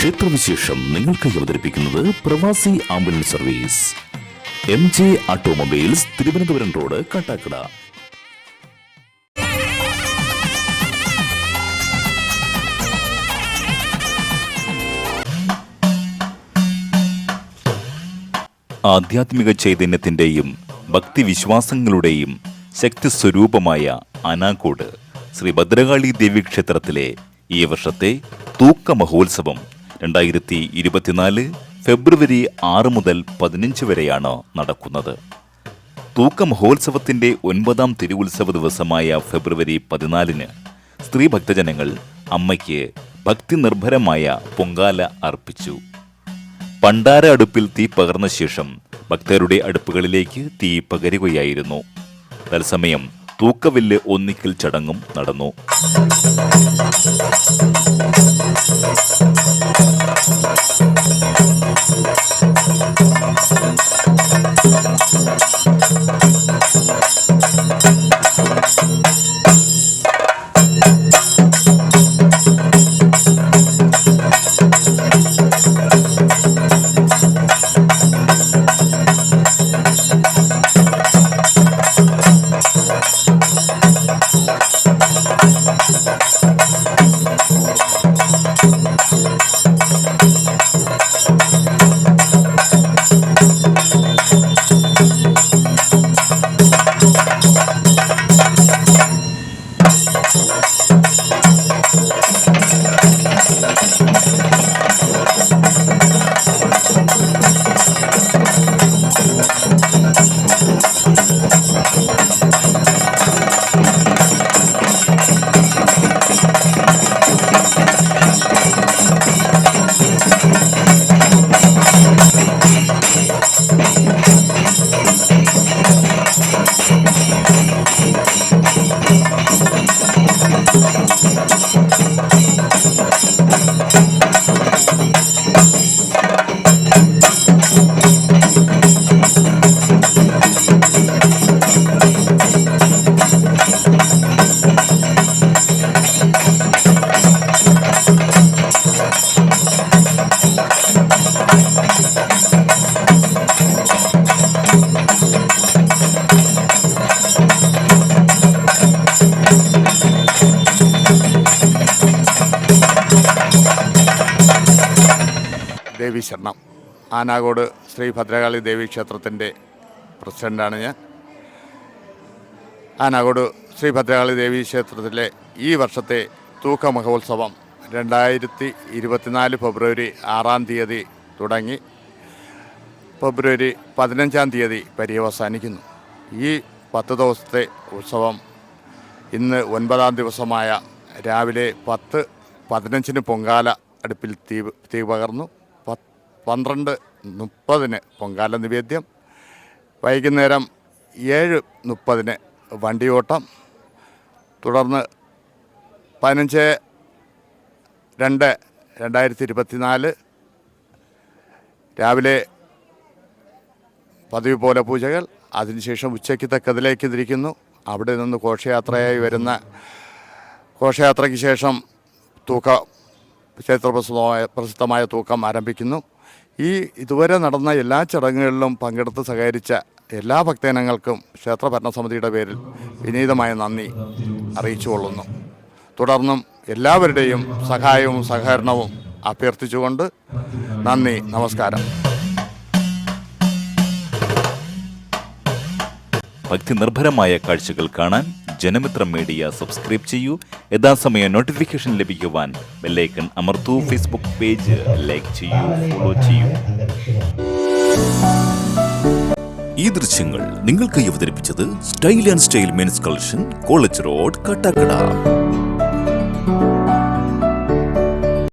ക്ഷേത്രവിശേഷം നിങ്ങൾക്കായി അവതരിപ്പിക്കുന്നത് പ്രവാസി ambulance service. M J automobiles Thiruvananthapuram road Kattakada. ആധ്യാത്മിക ചൈതന്യത്തിന്റെയും ഭക്തിവിശ്വാസങ്ങളുടെയും ശക്തി സ്വരൂപമായ അനാക്കോട് ശ്രീ ഭദ്രകാളി ദേവി ക്ഷേത്രത്തിലെ ഈ വർഷത്തെ തൂക്ക മഹോത്സവം രണ്ടായിരത്തി ഇരുപത്തിനാല് ഫെബ്രുവരി ആറ് മുതൽ പതിനഞ്ച് വരെയാണ് നടക്കുന്നത്. തൂക്ക മഹോത്സവത്തിന്റെ ഒൻപതാം തിരുവുത്സവ ദിവസമായ ഫെബ്രുവരി പതിനാലിന് സ്ത്രീ ഭക്തജനങ്ങൾ അമ്മയ്ക്ക് ഭക്തി നിർഭരമായ പൊങ്കാല അർപ്പിച്ചു. പണ്ടാര അടുപ്പിൽ തീ പകർന്ന ശേഷം ഭക്തരുടെ അടുപ്പുകളിലേക്ക് തീ പകരുകയായിരുന്നു. തത്സമയം തൂക്കവില്ല് ഒന്നിക്കൽ ചടങ്ങും നടന്നു. Thank you. ദേവി ശരണം ആനാകോട് ശ്രീ ഭദ്രകാളി ദേവി ക്ഷേത്രത്തിന്റെ പ്രസിഡന്റാണ് ഞാൻ. ആനാകോട് ശ്രീ ഭദ്രകാളി ദേവി ക്ഷേത്രത്തിലെ ഈ വർഷത്തെ തൂക്ക മഹോത്സവം രണ്ടായിരത്തി ഇരുപത്തിനാല് ഫെബ്രുവരി ആറാം തീയതി തുടങ്ങി. ഫെബ്രുവരി പതിനഞ്ചാം തീയതി പര്യവസാനിക്കുന്നു. ഈ പത്ത് ദിവസത്തെ ഉത്സവം ഇന്ന് ഒൻപതാം ദിവസമായ രാവിലെ പത്ത് പതിനഞ്ചിന് പൊങ്കാല അടുപ്പിൽ തീ തീ പകർന്നു. പന്ത്രണ്ട് മുപ്പതിന് പൊങ്കാല നിവേദ്യം വൈകുന്നേരം ഏഴ് മുപ്പതിന് വണ്ടിയോട്ടം തുടർന്ന് പതിനഞ്ച് രണ്ട് രണ്ടായിരത്തി ഇരുപത്തിനാല് രാവിലെ പതിവ് പോലെ പൂജകൾ അതിനുശേഷം ഉച്ചയ്ക്ക് തക്കതിലേക്ക് തിരിക്കുന്നു അവിടെ നിന്ന് ഘോഷയാത്രയായി വരുന്ന ഘോഷയാത്രയ്ക്ക് ശേഷം തൂക്ക ക്ഷേത്ര പ്രസിദ്ധമായ പ്രസിദ്ധമായ തൂക്കം ആരംഭിക്കുന്നു. ഈ ഇതുവരെ നടന്ന എല്ലാ ചടങ്ങുകളിലും പങ്കെടുത്ത് സഹകരിച്ച എല്ലാ ഭക്തജനങ്ങൾക്കും ക്ഷേത്ര ഭരണസമിതിയുടെ പേരിൽ വിനീതമായ നന്ദി അറിയിച്ചുകൊള്ളുന്നു. തുടർന്നും എല്ലാവരുടെയും സഹായവും സഹകരണവും അഭ്യർത്ഥിച്ചുകൊണ്ട് നന്ദി നമസ്കാരം. ഭക്തി നിർഭരമായ കാഴ്ചകൾ കാണാൻ ജനമിത്രം മീഡിയ സബ്സ്ക്രൈബ് ചെയ്യൂ. യഥാസമയം നോട്ടിഫിക്കേഷൻ ലഭിക്കുവാൻ ബെല്ലൈക്കൺ അമർത്തു. ഫേസ്ബുക്ക് പേജ് ലൈക്ക് ചെയ്യൂ ഫോളോ ചെയ്യൂ. ഈ ദൃശ്യങ്ങൾ നിങ്ങൾക്കായി അവതരിപ്പിച്ചത് style and style men's collection college road Kattakada